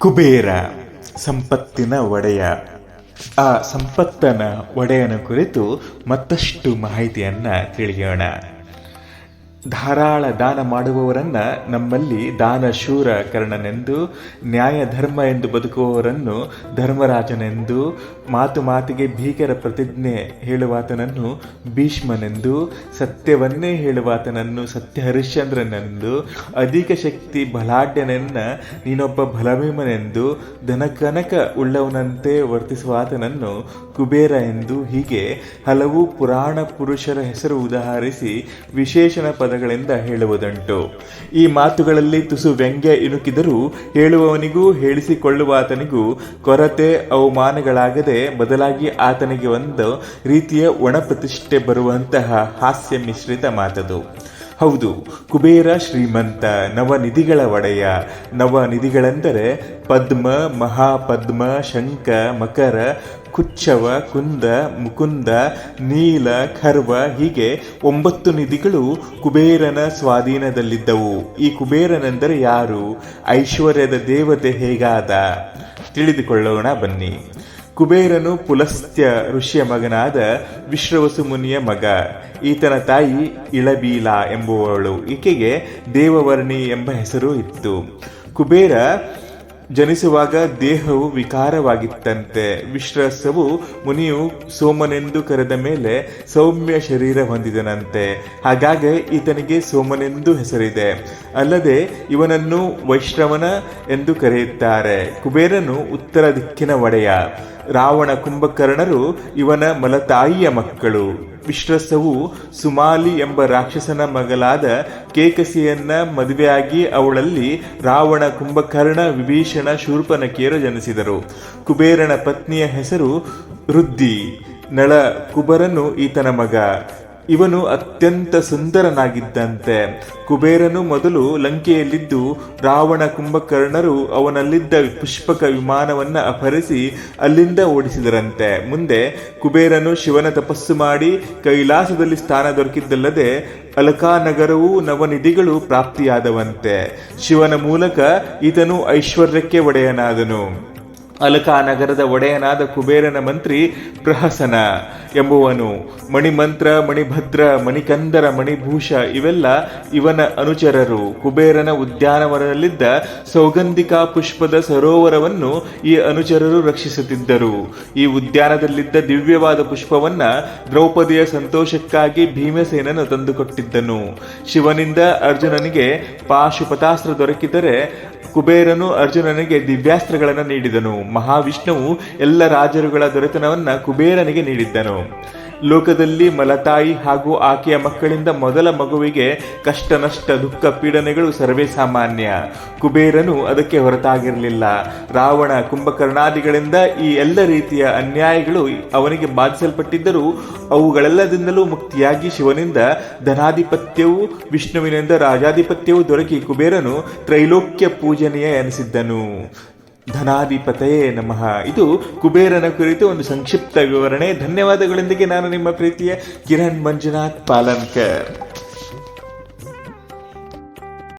ಕುಬೇರ ಸಂಪತ್ತಿನ ಒಡೆಯ. ಆ ಸಂಪತ್ತನ ಒಡೆಯನ ಕುರಿತು ಮತ್ತಷ್ಟು ಮಾಹಿತಿಯನ್ನ ತಿಳಿಯೋಣ. ಧಾರಾಳ ದಾನ ಮಾಡುವವರನ್ನ ನಮ್ಮಲ್ಲಿ ದಾನ ಶೂರ ಕರ್ಣನೆಂದು ನ್ಯಾಯ ಧರ್ಮ ಎಂದು ಬದುಕುವವರನ್ನು ಧರ್ಮರಾಜನೆಂದು, ಮಾತು ಮಾತಿಗೆ ಭೀಕರ ಪ್ರತಿಜ್ಞೆ ಹೇಳುವಾತನನ್ನು ಭೀಷ್ಮನೆಂದು, ಸತ್ಯವನ್ನೇ ಹೇಳುವಾತನನ್ನು ಸತ್ಯ ಹರಿಶ್ಚಂದ್ರನೆಂದು ಅಧಿಕ ಶಕ್ತಿ ಬಲಾಢ್ಯನೆನ್ನ ನೀನೊಬ್ಬ ಬಲಭೀಮನೆಂದು, ಧನಕನಕ ಉಳ್ಳವನಂತೆ ವರ್ತಿಸುವಾತನನ್ನು ಕುಬೇರ ಎಂದು ಹೀಗೆ ಹಲವು ಪುರಾಣ ಪುರುಷರ ಹೆಸರು ಉದಾಹರಿಸಿ ವಿಶೇಷಣ ಪದಗಳಿಂದ ಹೇಳುವುದುಂಟು. ಈ ಮಾತುಗಳಲ್ಲಿ ತುಸು ವ್ಯಂಗ್ಯ ಇಣುಕಿದರೂ ಹೇಳುವವನಿಗೂ ಹೇಳಿಸಿಕೊಳ್ಳುವ ಆತನಿಗೂ ಕೊರತೆ ಅವಮಾನಗಳಾಗದೆ ಬದಲಾಗಿ ಆತನಿಗೆ ಒಂದು ರೀತಿಯ ಒಣ ಪ್ರತಿಷ್ಠೆ ಬರುವಂತಹ ಹಾಸ್ಯ ಮಿಶ್ರಿತ ಮಾತದು. ಹೌದು, ಕುಬೇರ ಶ್ರೀಮಂತ ನವನಿಧಿಗಳ ಒಡೆಯ. ನವನಿಧಿಗಳೆಂದರೆ ಪದ್ಮ, ಮಹಾಪದ್ಮ ಶಂಕ ಮಕರ, ಕುಚ್ಚವ, ಕುಂದ, ಮುಕುಂದ, ನೀಲ, ಖರ್ವ ಹೀಗೆ ಒಂಬತ್ತು ನಿಧಿಗಳು ಕುಬೇರನ ಸ್ವಾಧೀನದಲ್ಲಿದ್ದವು. ಈ ಕುಬೇರನೆಂದರೆ ಯಾರು? ಐಶ್ವರ್ಯದ ದೇವತೆ ಹೇಗಾದ? ತಿಳಿದುಕೊಳ್ಳೋಣ ಬನ್ನಿ. ಕುಬೇರನು ಪುಲಸ್ತ್ಯ ಋಷಿಯ ಮಗನಾದ ವಿಶ್ರವಸು ಮುನಿಯ ಮಗ. ಈತನ ತಾಯಿ ಇಳಬೀಲ ಎಂಬುವವಳು ಈಕೆಗೆ ದೇವವರ್ಣಿ ಎಂಬ ಹೆಸರು ಇತ್ತು. ಕುಬೇರ ಜನಿಸುವಾಗ ದೇಹವು ವಿಕಾರವಾಗಿತ್ತಂತೆ. ವಿಶ್ರಸವು ಮುನಿಯು ಸೋಮನೆಂದು ಕರೆದ ಮೇಲೆ ಸೌಮ್ಯ ಶರೀರ ಹೊಂದಿದನಂತೆ. ಹಾಗಾಗಿ ಈತನಿಗೆ ಸೋಮನೆಂದು ಹೆಸರಿದೆ. ಅಲ್ಲದೆ ಇವನನ್ನು ವೈಶ್ರವನ ಎಂದು ಕರೆಯುತ್ತಾರೆ. ಕುಬೇರನು ಉತ್ತರ ದಿಕ್ಕಿನ ಒಡೆಯ. ರಾವಣ ಕುಂಭಕರ್ಣರು ಇವನ ಮಲತಾಯಿಯ ಮಕ್ಕಳು. ವಿಶ್ರಸವು ಸುಮಾಲಿ ಎಂಬ ರಾಕ್ಷಸನ ಮಗಲಾದ ಕೇಕಸಿಯನ್ನ ಮದುವೆಯಾಗಿ ಅವಳಲ್ಲಿ ರಾವಣ ಕುಂಭಕರ್ಣ ವಿಭೀಷಣ ಶೂರ್ಪನಕಿಯರು ಜನಿಸಿದರು. ಕುಬೇರನ ಪತ್ನಿಯ ಹೆಸರು ವೃದ್ಧಿ. ನಳ ಕುಬರನು ಈತನ ಮಗ. ಇವನು ಅತ್ಯಂತ ಸುಂದರನಾಗಿದ್ದಂತೆ. ಕುಬೇರನು ಮೊದಲು ಲಂಕೆಯಲ್ಲಿದ್ದು ರಾವಣ ಕುಂಭಕರ್ಣರು ಅವನಲ್ಲಿದ್ದ ಪುಷ್ಪಕ ವಿಮಾನವನ್ನ ಅಪಹರಿಸಿ ಅಲ್ಲಿಂದ ಓಡಿಸಿದರಂತೆ. ಮುಂದೆ ಕುಬೇರನು ಶಿವನ ತಪಸ್ಸು ಮಾಡಿ ಕೈಲಾಸದಲ್ಲಿ ಸ್ಥಾನ ದೊರಕಿದ್ದಲ್ಲದೆ ಅಲಕಾನಗರವು ನವನಿಧಿಗಳು ಪ್ರಾಪ್ತಿಯಾದವಂತೆ. ಶಿವನ ಮೂಲಕ ಈತನು ಐಶ್ವರ್ಯಕ್ಕೆ ಒಡೆಯನಾದನು. ಅಲಕಾ ನಗರದ ಒಡೆಯನಾದ ಕುಬೇರನ ಮಂತ್ರಿ ಪ್ರಹಸನ ಎಂಬುವನು. ಮಣಿಮಂತ್ರ, ಮಣಿಭದ್ರ, ಮಣಿಕಂದರ, ಮಣಿಭೂಷ ಇವೆಲ್ಲ ಇವನ ಅನುಚರರು. ಕುಬೇರನ ಉದ್ಯಾನವನದಲ್ಲಿದ್ದ ಸೌಗಂಧಿಕಾ ಪುಷ್ಪದ ಸರೋವರವನ್ನು ಈ ಅನುಚರರು ರಕ್ಷಿಸುತ್ತಿದ್ದರು. ಈ ಉದ್ಯಾನದಲ್ಲಿದ್ದ ದಿವ್ಯವಾದ ಪುಷ್ಪವನ್ನ ದ್ರೌಪದಿಯ ಸಂತೋಷಕ್ಕಾಗಿ ಭೀಮಸೇನನು ತಂದುಕೊಟ್ಟಿದ್ದನು. ಶಿವನಿಂದ ಅರ್ಜುನನಿಗೆ ಪಾಶುಪತಾಸ್ತ್ರ ದೊರಕಿದರೆ ಕುಬೇರನು ಅರ್ಜುನನಿಗೆ ದಿವ್ಯಾಸ್ತ್ರಗಳನ್ನು ನೀಡಿದನು. ಮಹಾವಿಷ್ಣುವು ಎಲ್ಲ ರಾಜರುಗಳ ದೊರೆತನವನ್ನು ಕುಬೇರನಿಗೆ ನೀಡಿದ್ದನು. ಲೋಕದಲ್ಲಿ ಮಲತಾಯಿ ಹಾಗೂ ಆಕೆಯ ಮಕ್ಕಳಿಂದ ಮೊದಲ ಮಗುವಿಗೆ ಕಷ್ಟ ನಷ್ಟ ದುಃಖ ಪೀಡನೆಗಳು ಸರ್ವೇ ಸಾಮಾನ್ಯ ಕುಬೇರನು ಅದಕ್ಕೆ ಹೊರತಾಗಿರಲಿಲ್ಲ. ರಾವಣ ಕುಂಭಕರ್ಣಾದಿಗಳಿಂದ ಈ ಎಲ್ಲ ರೀತಿಯ ಅನ್ಯಾಯಗಳು ಅವನಿಗೆ ಬಾಧಿಸಲ್ಪಟ್ಟಿದ್ದರೂ ಅವುಗಳೆಲ್ಲದಿಂದಲೂ ಮುಕ್ತಿಯಾಗಿ ಶಿವನಿಂದ ಧನಾಧಿಪತ್ಯವು ವಿಷ್ಣುವಿನಿಂದ ರಾಜಾಧಿಪತ್ಯವೂ ದೊರಕಿ ಕುಬೇರನು ತ್ರೈಲೋಕ್ಯ ಪೂಜನೀಯ ಎನಿಸಿದ್ದನು. ಧನಾಧಿಪತಯೇ ನಮಃ. ಇದು ಕುಬೇರನ ಕುರಿತು ಒಂದು ಸಂಕ್ಷಿಪ್ತ ವಿವರಣೆ. ಧನ್ಯವಾದಗಳೊಂದಿಗೆ ನಾನು ನಿಮ್ಮ ಪ್ರೀತಿಯ ಕಿರಣ್ ಮಂಜುನಾಥ್ ಪಾಲನ್ಕರ್.